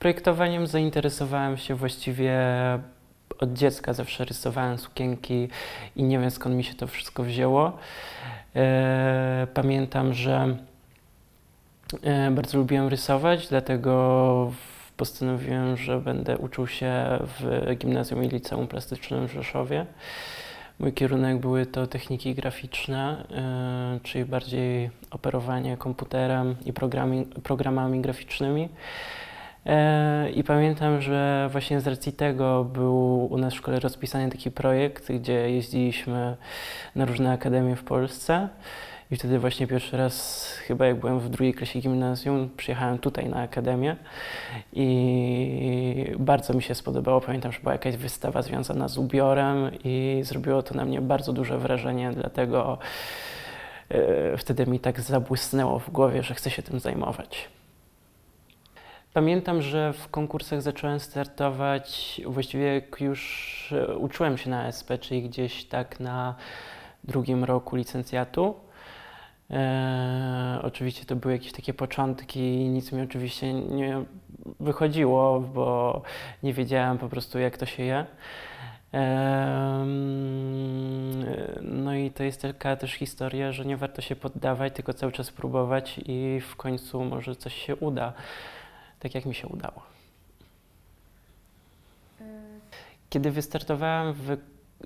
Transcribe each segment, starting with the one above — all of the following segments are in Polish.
Projektowaniem zainteresowałem się właściwie od dziecka. Zawsze rysowałem sukienki i nie wiem skąd mi się to wszystko wzięło. E, Pamiętam, że e, bardzo lubiłem rysować, dlatego postanowiłem, że będę uczył się w gimnazjum i liceum plastycznym w Rzeszowie. Mój kierunek były to techniki graficzne, e, czyli bardziej operowanie komputerem i programami graficznymi. E, I pamiętam, że właśnie z racji tego był u nas w szkole rozpisany taki projekt, gdzie jeździliśmy na różne akademie w Polsce. I wtedy właśnie pierwszy raz, chyba jak byłem w drugiej klasie gimnazjum, przyjechałem tutaj na akademię i bardzo mi się spodobało. Pamiętam, że była jakaś wystawa związana z ubiorem i zrobiło to na mnie bardzo duże wrażenie, dlatego e, wtedy mi tak zabłysnęło w głowie, że chcę się tym zajmować. Pamiętam, że w konkursach zacząłem startować właściwie jak już e, uczyłem się na SP, czyli gdzieś tak na drugim roku licencjatu. E, oczywiście to były jakieś takie początki, nic mi oczywiście nie wychodziło, bo nie wiedziałem po prostu jak to się je. Em, No i to jest taka też historia, że nie warto się poddawać, tylko cały czas próbować i w końcu może coś się uda, tak jak mi się udało. Kiedy wystartowałem w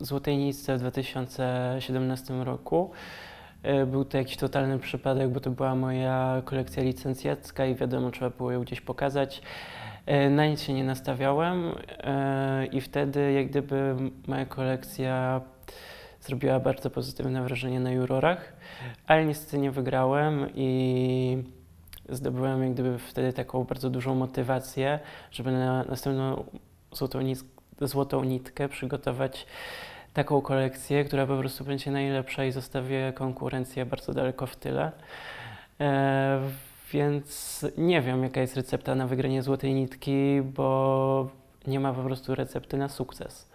Złotej Nitce w 2017 roku, e, był to jakiś totalny przypadek, bo to była moja kolekcja licencjacka i wiadomo, trzeba było ją gdzieś pokazać. E, Na nic się nie nastawiałem e, i wtedy jak gdyby moja kolekcja zrobiła bardzo pozytywne wrażenie na jurorach, ale niestety nie wygrałem i zdobyłem jak gdyby wtedy taką bardzo dużą motywację, żeby na następną złotą, nis- złotą nitkę przygotować taką kolekcję, która po prostu będzie najlepsza i zostawi konkurencję bardzo daleko w tyle. E, więc nie wiem, jaka jest recepta na wygranie złotej nitki, bo nie ma po prostu recepty na sukces.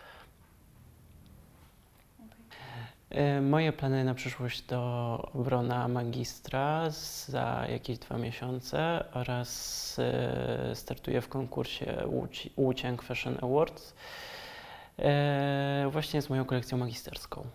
E, Moje plany na przyszłość to obrona magistra za jakieś dwa miesiące oraz e, startuję w konkursie Łuciang Fashion Awards e, właśnie z moją kolekcją magisterską.